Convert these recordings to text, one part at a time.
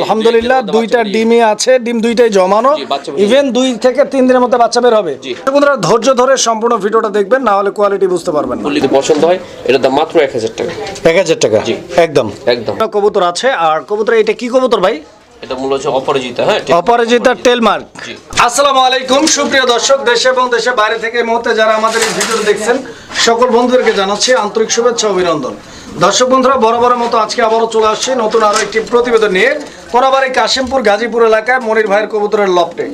আলহামদুলিল্লাহ দুইটা ডিমই আছে ডিম দুইটাই জমানো। ইভেন দুই থেকে তিন দিনের মধ্যে বাচ্চা বের হবে। বন্ধুরা ধৈর্য ধরে সম্পূর্ণ ভিডিওটা দেখবেন না হলে কোয়ালিটি বুঝতে পারবেন না। যদি পছন্দ হয় এটার দাম মাত্র এক হাজার টাকা। এক হাজার টাকা? জি। একদম। একদম। কবুতর আছে আর কবুতর এটা কি কবুতর ভাই? এটা মূল হচ্ছে অপরাজিতা হ্যাঁ? অপরাজিতা টেলমার্ক। আসসালামু আলাইকুম সুপ্রিয় দর্শক দেশে এবং দেশের বাইরে থেকে এই মুহূর্তে যারা আমাদের এই ভিডিও দেখছেন সকল বন্ধুদেরকে জানাচ্ছি আন্তরিক শুভেচ্ছা অভিনন্দন। দর্শক বন্ধুরা বরাবরের মতো আজকে আবারও চলে আসছি নতুন আরও একটি প্রতিবেদন নিয়ে। কোনাবাড়ি কাশিমপুর, গাজীপুর এলাকায় মনির ভাইয়ের কবুতরের লপটে।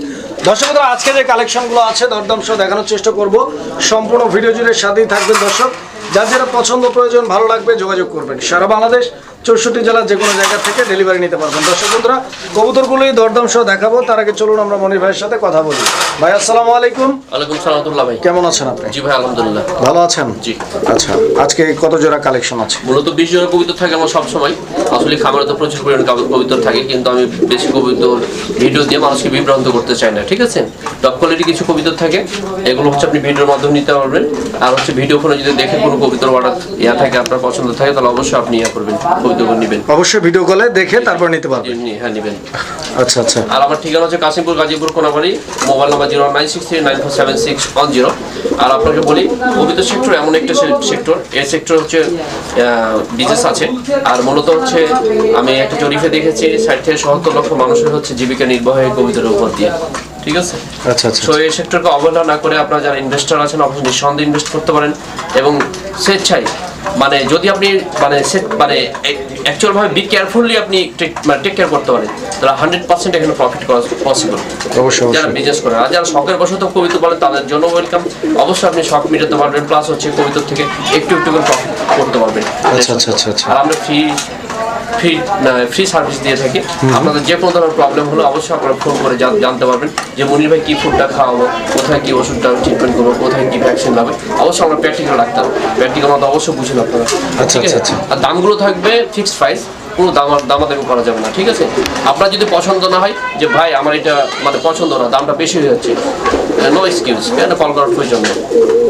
দর্শক আজকে যে কালেকশনগুলো আছে, দরদাম সহ দেখানোর চেষ্টা করব। সম্পূর্ণ ভিডিও জুড়ে সাথেই থাকবেন দর্শক। যার যেটা পছন্দ প্রয়োজন, ভালো লাগবে, যোগাযোগ করবেন। সারা বাংলাদেশ চৌষট্টি জেলার যে কোনো জায়গা থেকে ডেলিভারি নিতে পারবেন। দর্শক বন্ধুরা কবুতরগুলোই দরদাম সহ দেখাবো। তার আগে চলুন আমরা মনির ভাইয়ের সাথে কথা বলি। ভাই আসসালামু আলাইকুম। ওয়ালাইকুম সালামতুল্লাহ ভাই। কেমন আছেন আপনি? জি ভাই আলহামদুলিল্লাহ। ভালো আছেন? জি। আচ্ছা আজকে কত জোড়া কালেকশন আছে? মূলত বিশ জোড়া কবিতা থাকে আমার সবসময়। আসলে খামারে তো প্রচুর পরিমাণে কাব- কবিতর থাকে কিন্তু আমি বেশি কবিতর ভিডিও দিয়ে মানুষকে বিভ্রান্ত করতে চাই না ঠিক আছে? টপ কোয়ালিটি কিছু কবিতর থাকে এগুলো হচ্ছে আপনি ভিডিওর মাধ্যমে নিতে পারবেন। আর হচ্ছে ভিডিও ফোনে যদি দেখে কোনো কবিতর অর্ডার ইয়া থাকে আপনার পছন্দ থাকে তাহলে অবশ্যই আপনি ইয়া করবেন। নেবেন। অবশ্যই ভিডিও কলে দেখে তারপর নিতে পারবেন হ্যাঁ নেবেন। আচ্ছা আচ্ছা। আর আমার ঠিকানা হচ্ছে Kashimpur Gazipur Konabari mobile number zero nine six three nine four seven six one zero. আর আপনাকে বলি পবিত্র সেক্টর এমন একটা সেক্টর। এই সেক্টর হচ্ছে বিজনেস আছে। আর মূলত হচ্ছে আমি একটা জরিপে দেখেছি ষাট থেকে সত্তর লক্ষ মানুষের হচ্ছে জীবিকা নির্বাহ এই কবিতার উপর দিয়ে। ঠিক আছে? আচ্ছা আচ্ছা। সো এই সেক্টরকে অবহেলা না করে আপনারা যারা ইনভেস্টার আছেন অবশ্যই নিঃসন্দেহে ইনভেস্ট করতে পারেন। এবং স্বেচ্ছায় মানে যদি আপনি মানে মানে অ্যাকচুয়াল ভাবে বি কেয়ারফুলি আপনি মানে টেক কেয়ার করতে পারেন তাহলে হান্ড্রেড পার্সেন্ট এখানে প্রফিট করা পসিবল অবশ্যই যারা বিজনেস করে আর যারা শখের বশত কবিতা বলেন তাদের জন্য ওয়েলকাম অবশ্যই আপনি শখ মিটাতে পারবেন প্লাস হচ্ছে কবিতার থেকে একটু একটু করে প্রফিট করতে পারবেন। আচ্ছা আচ্ছা আচ্ছা আচ্ছা। আর আমরা ফ্রি ফ্রি ফ্রি সার্ভিস দিয়ে থাকি। আপনাদের যে কোনো ধরনের প্রবলেম হলে অবশ্যই আপনারা ফোন করে জানতে পারবেন যে মনির ভাই কী ফুডটা খাওয়াবো কোথায় কী ওষুধটা ট্রিটমেন্ট করব কোথায় কী ভ্যাকসিন লাগবে। অবশ্যই আমরা প্র্যাকটিক্যাল ডাক্তার। প্র্যাকটিক্যাল মতো অবশ্যই বুঝুন আপনারা। আচ্ছা, ঠিক আছে? আচ্ছা, আর দামগুলো থাকবে ফিক্সড প্রাইস কোনো দামা দামাদামি করা যাবে না ঠিক আছে? আপনার যদি পছন্দ না হয় যে ভাই আমার এটা মানে পছন্দ না দামটা বেশি হয়ে যাচ্ছে। নো এক্সকিউজ কেন কল করার প্রয়োজন নেই।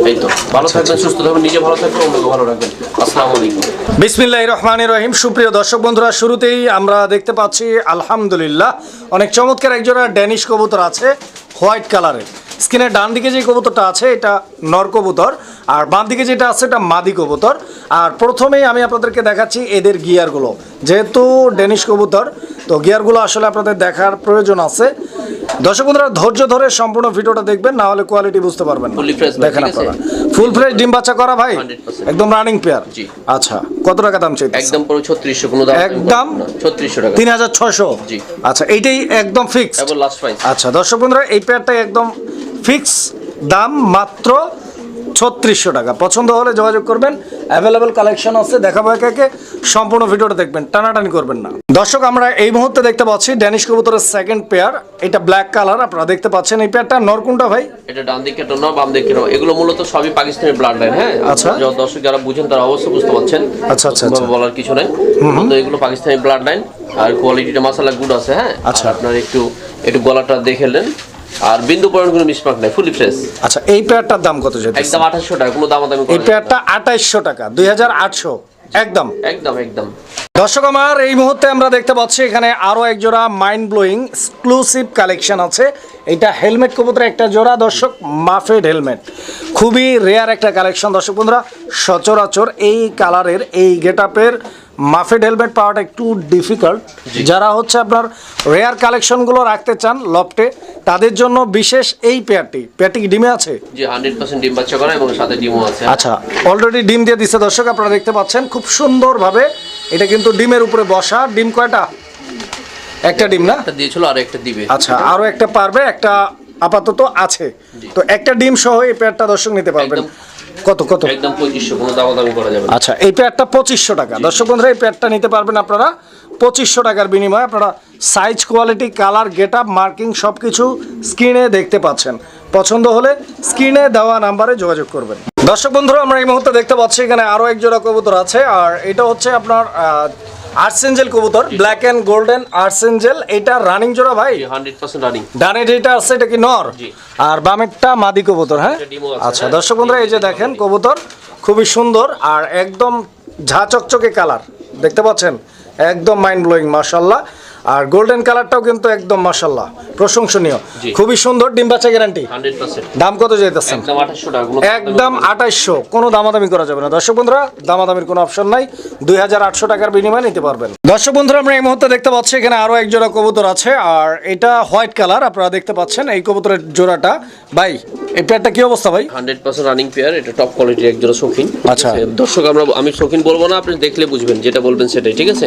এই তো ভালো আচ্ছা, থাকবেন সুস্থ থাকবেন নিজে ভালো থাকবেন অন্যকে ভালো রাখবেন। আসসালামু আলাইকুম। বিসমিল্লাহ রহমানির রহিম। সুপ্রিয় দর্শক বন্ধুরা শুরুতেই আমরা দেখতে পাচ্ছি আলহামদুলিল্লাহ অনেক চমৎকার একজোড়া ড্যানিশ কবুতর আছে হোয়াইট কালারের। স্ক্রিনের ডান দিকে যে কবুতরটা আছে এটা নর কবুতর আর বাম দিকে যেটা আছে এটা মাদি কবুতর। আর প্রথমেই আমি আপনাদেরকে দেখাচ্ছি এদের গিয়ারগুলো। যেহেতু ডেনিশ কবুতর তো গিয়ারগুলো আসলে আপনাদের দেখার প্রয়োজন আছে। দর্শক বন্ধুরা ধৈর্য ধরে সম্পূর্ণ ভিডিওটা দেখবেন না হলে কোয়ালিটি বুঝতে পারবেন দেখেন আপনারা। ফুল ফ্রেশ ডিম বাচ্চা করা ভাই? একদম রানিং পেয়ার আচ্ছা কত টাকা দাম চাইতেছে? একদম পুরো ছত্রিশশো কোনো দাম একদম? ছত্রিশশো টাকা। তিন হাজার ছয়শো। জি। আচ্ছা এইটাই একদম ফিক্স এবার লাস্ট প্রাইস আচ্ছা দর্শক বন্ধুরা এই পেয়ারটাই একদম ফিক্স দাম মাত্র ছত্রিশশো টাকা। পছন্দ হলে যোগাযোগ করবেন। অ্যাভেলেবেল কালেকশন আছে দেখাবো একে একে। সম্পূর্ণ ভিডিওটা দেখবেন টানাটানি করবেন না। দর্শক আমরা এই মুহূর্তে দেখতে পাচ্ছি ড্যানিশ কবুতরের সেকেন্ড পেয়ার এটা ব্ল্যাক কালার আপনারা দেখতে পাচ্ছেন এই পেয়ারটা নরকুনটা ভাই? এটা ডান দিকে না বাম দিকে না এগুলো মূলত সবই পাকিস্তানি ব্লাড লাইন হ্যাঁ? আচ্ছা। দর্শক যারা বুঝেন তারা অবশ্যই বুঝতে পারছেন। আচ্ছা, আচ্ছা, আচ্ছা। বলার কিছু নাই। তো এগুলো পাকিস্তানি ব্লাড লাইন আর কোয়ালিটিটা মাসালা গুড আছে হ্যাঁ? আচ্ছা। আপনার একটু একটু গলাটা দেখে নেন। আর বিন্দু পয়েন্ট কোনো মিসমার্ক নাই ফুলি ফ্রেশ আচ্ছা এই পেয়ারটার দাম কত যেতে একদম আঠাশশো টাকা কোনো দাম দামি এই পেয়ারটা আঠাইশশো টাকা দুই হাজার আটশো একদম। একদম একদম। দর্শক আমার এই মুহূর্তে আমরা দেখতে পাচ্ছি এখানে আরও এক জোড়া মাইন্ড ব্লোয়িং এক্সক্লুসিভ কালেকশন আছে। এটা হেলমেট কবুতর একটা জোড়া দর্শক মাফেড হেলমেট খুবই রেয়ার একটা কালেকশন দর্শক বন্ধুরা সচরাচর এই কালারের এই গেটআপের মাফেড হেলমেট পাওয়াটা একটু ডিফিকাল্ট যারা হচ্ছে আপনার রেয়ার কালেকশনগুলো রাখতে চান লফটে তাদের জন্য বিশেষ এই পেয়ারটি। পেয়ারটি কি ডিমে আছে? হান্ড্রেড পার্সেন্ট ডিম বাচ্চা করা এবং সাথে ডিমও আছে। আচ্ছা অলরেডি ডিম দিয়ে দিচ্ছে দর্শক আপনারা দেখতে পাচ্ছেন খুব সুন্দরভাবে এটা কিন্তু ডিমের উপরে বসা। ডিম কয়টা? একটা ডিম না? একটা দিয়েছিল আর একটা দিবে। আচ্ছা আরও একটা পারবে একটা আপাতত আছে। তো একটা ডিম সহ এই পেয়ারটা দর্শক নিতে পারবেন। কত কত? একদম পঁচিশশো কোনো দাম করা যাবে আচ্ছা এই প্যাডটা পঁচিশশো টাকা। দর্শক বন্ধুরা এই প্যাডটা নিতে পারবেন আপনারা। পঁচিশশো টাকার বিনিময়ে আপনারা size quality colour get up marking সব কিছু স্ক্রিনে দেখতে পাচ্ছেন। পছন্দ হলে স্ক্রিনে দেওয়া নাম্বারে যোগাযোগ করবেন। দর্শক বন্ধুরা আমরা এই মুহূর্তে দেখতে পাচ্ছি এখানে আরও এক জোড়া কবুতর আছে আর এটা হচ্ছে আপনার আর্সেঞ্জেল কবুতর ব্ল্যাক অ্যান্ড গোল্ডেন আর্সেঞ্জেল এটা রানিং জোড়া ভাই? হান্ড্রেড পার্সেন্ট রানিং ডানে যেটা আছে এটা কি নর। আর বামেরটা মাদি কবুতর হ্যাঁ? আচ্ছা। দর্শক বন্ধুরা এই যে দেখেন কবুতর খুবই সুন্দর আর একদম ঝা চকচকে কালার দেখতে পাচ্ছেন? একদম মাইন্ড ব্লোয়িং মাশাল্লাহ আর গোল্ডেন কালারটাও কিন্তু একদম মাশাল্লাহ প্রশংসনীয়। খুবই সুন্দর ডিম বাচ্চা গ্যারান্টি দাম কত যেতেছেন একদম আঠাশশো কোনো আঠাইশশো। কোনো দামাদামি করা যাবে না। দর্শক বন্ধুরা দামাদামির কোনো অপশন নাই। দুই হাজার আটশো টাকার বিনিময়ে নিতে পারবেন। দর্শক বন্ধুরা আমরা এই মুহূর্তে দেখতে পাচ্ছি এখানে আরও এক জোড়া কবুতর আছে আর এটা হোয়াইট কালার আপনারা দেখতে পাচ্ছেন এই কবুতরের জোড়াটা। ভাই এই পেয়ারটা কি অবস্থা ভাই? হান্ড্রেড পার্সেন্ট রানিং পেয়ার এটা টপ কোয়ালিটির একজোড়া শৌখিন। আচ্ছা। দর্শক আমরা আমি শৌখিন বলব না আপনি দেখলে বুঝবেন যেটা বলবেন সেটাই ঠিক আছে?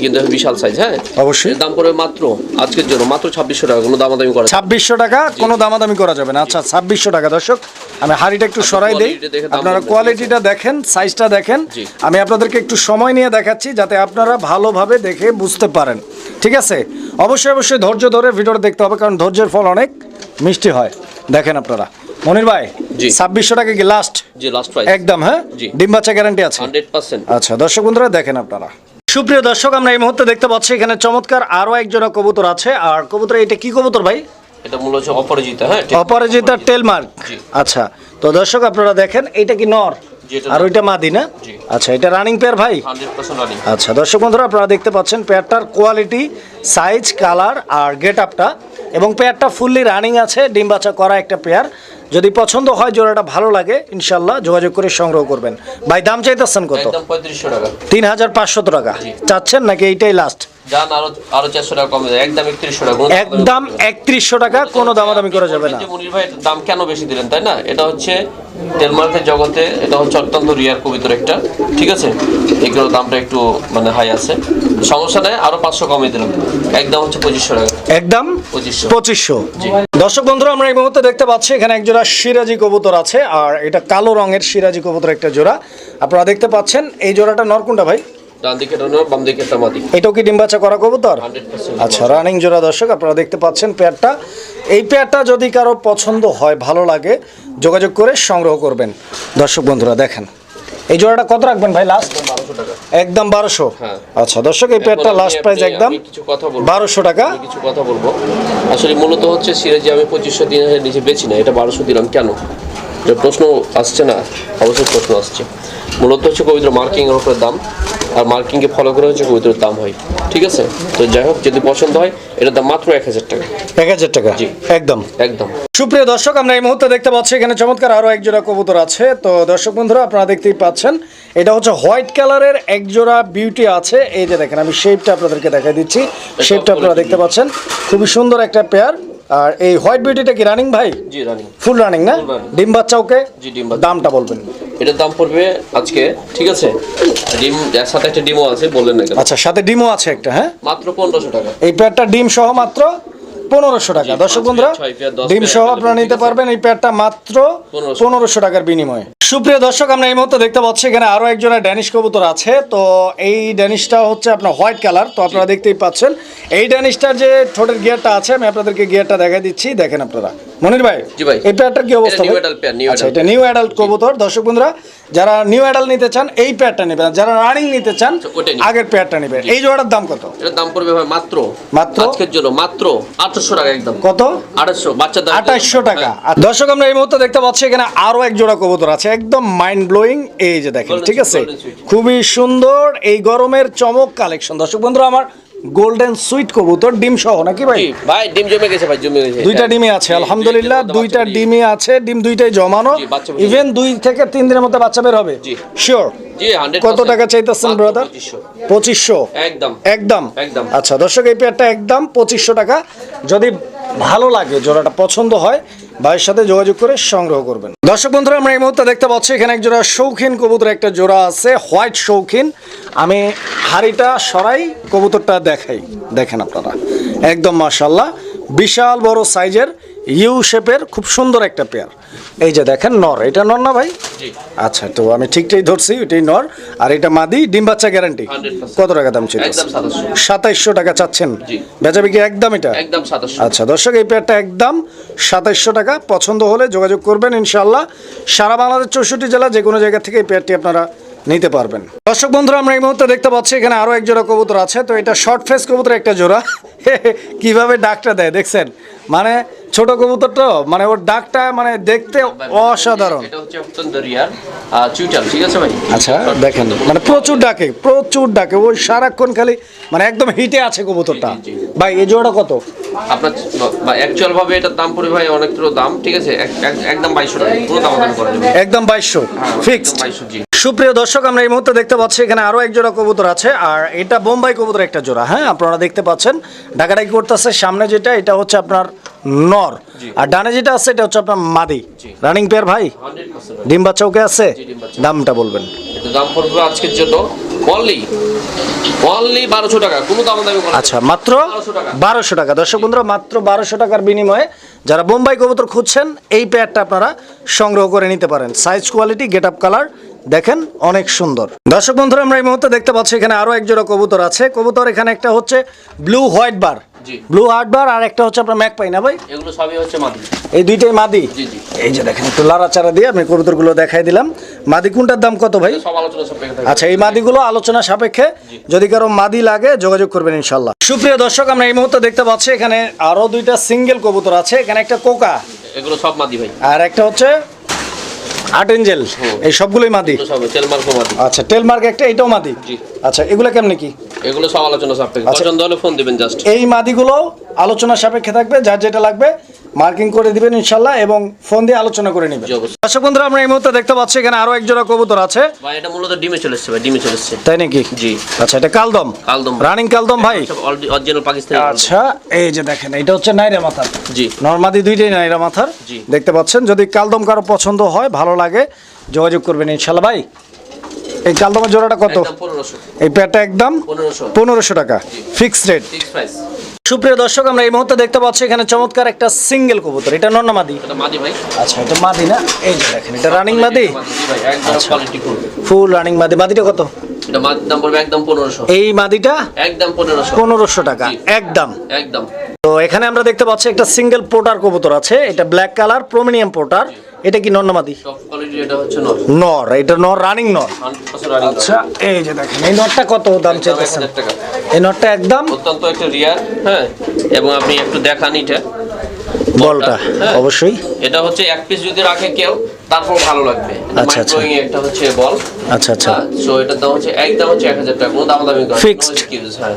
কিন্তু বিশাল সাইজ হ্যাঁ? অবশ্যই। এর দাম পড়বে মাত্র আজকের জন্য মাত্র ছাব্বিশশো টাকা কোনো দামাদামি করা ছাব্বিশশো টাকা কোনো দামাদামি করা যাবে না। আচ্ছা ছাব্বিশশো টাকা দর্শক আমি হাড়িটা একটু সরাই দিই। আপনারা কোয়ালিটিটা দেখেন সাইজটা দেখেন। আমি আপনাদেরকে একটু সময় নিয়ে দেখাচ্ছি যাতে আপনারা ভালোভাবে দেখে বুঝতে পারেন। ঠিক আছে? অবশ্যই অবশ্যই ধৈর্য ধরে ভিডিওটা দেখতে হবে কারণ ধৈর্যের ফল অনেক মিষ্টি হয়। দেখেন আপনারা। মনির ভাই ছাব্বিশশো টাকা কি লাস্ট একদম হ্যাঁ। ডিম বাচ্চা গ্যারান্টি আছে? আচ্ছা দর্শক বন্ধুরা দেখেন আপনারা। সুপ্রিয় দর্শক আমরা এই মুহূর্তে দেখতে পাচ্ছি এখানে চমৎকার আরও এক জোড়া কবুতর আছে। আর কবুতর এটা কি কবুতর ভাই? এটা মূল হচ্ছে অপরাজিতা হ্যাঁ। অপরাজিতা। টেলমার্ক আচ্ছা তো দর্শক আপনারা দেখেন এটা কি নর? আর ওইটা মাদি না? আচ্ছা এটা রানিং পেয়ার ভাই? আচ্ছা দর্শক বন্ধুরা আপনারা দেখতে পাচ্ছেন পেয়ারটার কোয়ালিটি সাইজ কালার আর গেট আপটা এবং পেয়ারটা ফুললি রানিং আছে ডিম বাচ্চা করা একটা পেয়ার যদি পছন্দ হয় জোড়াটা ভালো লাগে ইনশাল্লাহ যোগাযোগ করে সংগ্রহ করবেন। ভাই দাম চাইতেছেন কত? একদম পঁয়ত্রিশশো টাকা। তিন হাজার পাঁচশত টাকা। চাচ্ছেন নাকি এইটাই লাস্ট যান আরও আরও চারশো টাকা কমে যায়। একদম একত্রিশশো টাকা। একদম একত্রিশশো টাকা কোনো দামাদামি করা যাবে না। ভাই দাম কেন বেশি দিলেন তাই না? এটা হচ্ছে ডেনমার্কের জগতে এটা হচ্ছে অত্যন্ত রিয়ার কবিতর একটা ঠিক আছে? এগুলোর দামটা একটু মানে হাই আছে। সমস্যা নেই আরও পাঁচশো দিলাম। একদম হচ্ছে পঁচিশশো টাকা। একদম পঁচিশশো। পঁচিশশো। দর্শক বন্ধুরা আমরা এই মুহূর্তে দেখতে পাচ্ছি এখানে এক জোড়া সিরাজি কবুতর আছে আর এটা কালো রঙের সিরাজি কবুতর একটা জোড়া। আপনারা দেখতে পাচ্ছেন এই জোড়াটা নরকুন্ডা ভাই? ডান দিকে ডানো বাম দিকে তামাদি। এটাও কি ডিম্বাচা করা কবুতর? আচ্ছা রানিং জোড়া দর্শক আপনারা দেখতে পাচ্ছেন পেয়ারটা। এই পেয়ারটা যদি কারও পছন্দ হয় ভালো লাগে যোগাযোগ করে সংগ্রহ করবেন। দর্শক বন্ধুরা দেখেন। এই জোড়াটা কত রাখবেন ভাই লাস্ট একদম বারোশো হ্যাঁ। আচ্ছা দর্শক এই পেয়ারটা লাস্ট প্রাইস একদম বারোশো টাকা। কিছু কথা বলব। আসলে মূলত হচ্ছে সিরাজি আমি পঁচিশশো হাজার নিচে বেচি না এটা বারোশো দিলাম কেন? প্রশ্ন আসছে না? অবশ্যই প্রশ্ন আসছে। মূলত হচ্ছে কবিতার মার্কিং এর দাম। আর মার্কিংকে ফলো করে হচ্ছে কবিতার দাম হয়। ঠিক আছে? তো যাই হোক যদি পছন্দ হয় এটার দাম মাত্র এক হাজার টাকা। এক হাজার টাকা? জি। একদম। একদম। সুপ্রিয় দর্শক আমরা এই মুহূর্তে দেখতে পাচ্ছি এখানে চমৎকার আরও এক জোড়া কবুতর আছে। তো দর্শক বন্ধুরা আপনারা দেখতেই পাচ্ছেন এটা হচ্ছে হোয়াইট কালারের এক জোড়া বিউটি আছে। এই যে দেখেন আমি শেপটা আপনাদেরকে দেখাই দিচ্ছি। শেপটা আপনারা দেখতে পাচ্ছেন। খুবই সুন্দর একটা পেয়ার আর এই হোয়াইট বিউটিটা কি রানিং ভাই? জি রানি ফুল রানিং না? ডিম বাচ্চা ওকে? জি, ডিম দামটা বলবেন। এটার দাম পড়বে আজকে ঠিক আছে? ডিম সাথে একটা ডিমও আছে বললেন না আচ্ছা সাথে ডিমও আছে একটা হ্যাঁ? মাত্র পনেরোশো টাকা। এই পেয়ারটা ডিম সহ মাত্র পনেরোশো টাকা। দর্শক বন্ধুরা ডিম সহ আপনারা নিতে পারবেন এই পেয়ারটা মাত্র 1500 পনেরোশো টাকার বিনিময়ে। সুপ্রিয় দর্শক আমরা এই মুহূর্তে দেখতে পাচ্ছি এখানে আরও একজনের ড্যানিশ কবুতর আছে। তো এই ড্যানিশটা হচ্ছে আপনার হোয়াইট কালার তো আপনারা দেখতেই পাচ্ছেন। এই ড্যানিশটার যে ঠোঁটের গিয়ারটা আছে আমি আপনাদেরকে গিয়ারটা দেখাই দিচ্ছি। দেখেন আপনারা। মনির ভাই জি ভাই। এই পেয়ারটার কি অবস্থা আচ্ছা এটা নিউ অ্যাডাল্ট কবুতর। দর্শক বন্ধুরা যারা নিউ অ্যাডাল্ট নিতে চান এই পেয়ারটা নেবেন। যারা রানিং নিতে চান আচ্ছা। আগের পেয়ারটা নেবেন। এই জোড়াটার দাম কত? দাম পড়বে ভাই মাত্র মাত্র? আজকের জন্য মাত্র টাকা একদম। কত? দাম আঠাশশো টাকা। হ্যাঁ। আর দর্শক আমরা এই মুহূর্তে দেখতে পাচ্ছি এখানে আরও এক জোড়া কবুতর আছে একদম মাইন্ড ব্লোয়িং এই যে দেখেন ঠিক আছে? খুবই সুন্দর এই গরমের চমক কালেকশন দর্শক বন্ধুরা আমার গোল্ডেন সুইট কবুতর ডিম সহ নাকি ভাই? ভাই ডিম জমে গেছে ভাই জমে গেছে। দুইটা হ্যাঁ। ডিমে আছে আলহামদুলিল্লাহ দুইটা বাচ্চা ডিমে আছে ডিম দুইটাই জমানো। ইভেন দুই থেকে তিন দিনের মধ্যে বাচ্চা বের হবে। জি। শিওর জি 100% কত টাকা চাইতেছেন ব্রাদার 2500 পঁচিশশো? একদম। একদম? একদম। আচ্ছা দর্শক এই পেয়ারটা একদম পঁচিশশো টাকা। যদি ভালো লাগে জোড়াটা পছন্দ হয় ভাইয়ের সাথে যোগাযোগ করে সংগ্রহ করবেন। দর্শক বন্ধুরা, আমরা এই মুহূর্তে দেখতে পাচ্ছি এখানে এক জোড়া শৌখিন কবুতর একটা জোড়া আছে, হোয়াইট শৌখিন। আমি হাড়িটা সরাই, কবুতরটা দেখাই। দেখেন আপনারা। একদম মাশাল্লাহ বিশাল বড় সাইজের, ইউ শেপের, খুব সুন্দর একটা পেয়ার এই যে দেখেন নর। এটা নর না ভাই? আচ্ছা তো আমি ঠিকঠাই ধরছি ওইটাই নর। আর এটা মাদি ডিম বাচ্চা গ্যারান্টি কত টাকা দাম ছিল? একদম 2700 সাতাইশশো টাকা চাচ্ছেন। জি। বেচাবি কি একদম এটা আচ্ছা দর্শক এই পেয়ারটা একদম সাতাইশশো টাকা। পছন্দ হলে যোগাযোগ করবেন ইনশাল্লাহ সারা বাংলাদেশ চৌষট্টি জেলা যে কোনো জায়গা থেকে এই পেয়ারটি আপনারা নিতে পারবেন। দর্শক বন্ধুরা আমরা এই মুহূর্তে দেখতে পাচ্ছি এখানে আরও এক জোড়া কবুতর আছে। তো এটা শর্ট ফেস কবুতর একটা জোড়া। কীভাবে ডাকটা দেয় দেখছেন? মানে ছোট কবুতর তো মানে ওর ডাকটা মানে দেখতে অসাধারণ। এটা হচ্ছে অত্যন্ত রিয়ার চুইটাল ঠিক আছে ভাই? আচ্ছা দেখেন মানে প্রচুর ডাকে প্রচুর ডাকে ওই সারাক্ষণ খালি মানে একদম হিটে আছে কবুতরটা। ভাই এই জোড়া কত? আপনার অ্যাকচুয়াল ভাবে এটার দাম পড়ে ভাই অনেক দাম ঠিক আছে? এক- এক- একদম বাইশশো টাকা দাম করে একদম বাইশশো ফিক্সড বাইশশো জি। সুপ্রিয় দর্শক আমরা এই মুহূর্তে দেখতে পাচ্ছি এখানে আরও এক জোড়া কবুতর আছে আর এটা বোম্বাই কবুতর একটা জোড়া। হ্যাঁ আপনারা দেখতে পাচ্ছেন ডাকাডাকি করতেছে সামনে যেটা এটা হচ্ছে আপনার নর। আর ডানে যেটা আছে এটা হচ্ছে আপনার মাদি। রানিং পেয়ার ভাই? ডিম বাচ্চা ওকে আছে। দামটা বলবেন। দাম পড়বে আজকের জন্য অনলি অনলি বারোশো টাকা কোনো দাম দামি আচ্ছা মাত্র বারোশো টাকা। দর্শক বন্ধুরা মাত্র বারোশো টাকার বিনিময়ে যারা বোম্বাই কবুতর খুঁজছেন এই পেয়ারটা আপনারা সংগ্রহ করে নিতে পারেন। Size quality get up colour দেখেন অনেক সুন্দর। দর্শক বন্ধুরা আমরা এই মুহূর্তে দেখতে পাচ্ছি এখানে আরও এক জোড়া কবুতর আছে। কবুতর এখানে একটা হচ্ছে blue white bar blue white bar আর একটা হচ্ছে আপনার ম্যাক পাই না ভাই? এগুলো সবই হচ্ছে মাদি। এই দুইটাই মাদি? জি, জি। এই যে দেখেন একটু লাড়াচাড়া দিয়ে আমি কবুতরগুলো দেখাই দিলাম। মাদি কোনটার দাম কত ভাই? সব আলোচনা সাপেক্ষে আচ্ছা এই মাদিগুলো আলোচনা সাপেক্ষে যদি কারও মাদি লাগে যোগাযোগ করবেন ইনশাল্লাহ সুপ্রিয় দর্শক আমরা এই মুহূর্তে দেখতে পাচ্ছি এখানে আরও দুইটা সিঙ্গেল কবুতর আছে। এখানে একটা কোকা। এগুলো সব মাদি ভাই। আর একটা হচ্ছে আট এঞ্জেল? এই সবগুলোই মাদি? তেলমার্ক মাদি। আচ্ছা টেলমার্ক একটা এটাও মাদি? আচ্ছা এগুলো কেমনে কি? এগুলো সব আলোচনা সাপেক্ষে। আচ্ছা। পছন্দ হলে ফোন দিবেন জাস্ট এই মাদিগুলো আলোচনা সাপেক্ষে থাকবে যার যেটা লাগবে মার্কিং করে দিবেন ইনশাল্লাহ এবং ফোন দিয়ে আলোচনা করে নেবেন। দর্শক বন্ধুরা আমরা এই মুহূর্তে দেখতে পাচ্ছি এখানে আরও এক জোড়া কবুতর আছে। ভাই এটা মূলত ডিমে চলে এসছে ভাই ডিমে চলে এসছে। তাই নাকি? জি। আচ্ছা এটা কালদম? কালদম। রানিং কালদম ভাই? অরিজিনাল পাকিস্তানি আচ্ছা এই যে দেখেন এটা হচ্ছে নাইরা মাথার। জি। নর্মাদি দুইটাই নাইরা মাথার। জি। দেখতে পাচ্ছেন যদি কালদম কারও পছন্দ হয় ভালো লাগে যোগাযোগ করবেন ইনশাল্লাহ ভাই এই কালদমের জোড়াটা কত? এই প্যাটটা একদম পনেরোশো। টাকা। Fixed rate. সুপ্রিয় দর্শক আমরা এই মুহূর্তে দেখতে পাচ্ছি এখানে চমৎকার একটা সিঙ্গেল কবুতর। এটা নন্না মাদি? আচ্ছা এটা মাদি না? এই যে দেখেন এটা রানিং মাদি ফুল ফুল রানিং মাদি। মাদিটা কত? এই মাদিটা? একদম পনেরোশো। পনেরোশো টাকা একদম। একদম। তো এখানে আমরা দেখতে পাচ্ছি একটা সিঙ্গেল পোটার কবুতর আছে। এটা ব্ল্যাক কালার প্রোমিনিয়াম পোটার। এটা কি টপ কোয়ালিটি নর। নর এটা নর রানিং নর। আচ্ছা এই যে দেখেন এই নটটা কত দাম চাইতেছেন? এই নটটা একদম? অত্যন্ত একটা রিয়ার হ্যাঁ এবং আপনি একটু দেখান এটা। বলটা হ্যাঁ। অবশ্যই। এটা হচ্ছে এক পিস যদি রাখে কেউ তারপর ভালো লাগবে। আচ্ছা, আচ্ছা। একটা হচ্ছে বল আচ্ছা আচ্ছা। হ্যাঁ সো এটার দাম হচ্ছে একদম হচ্ছে এক হাজার টাকা কোনো দাম দামি Fixed. হ্যাঁ।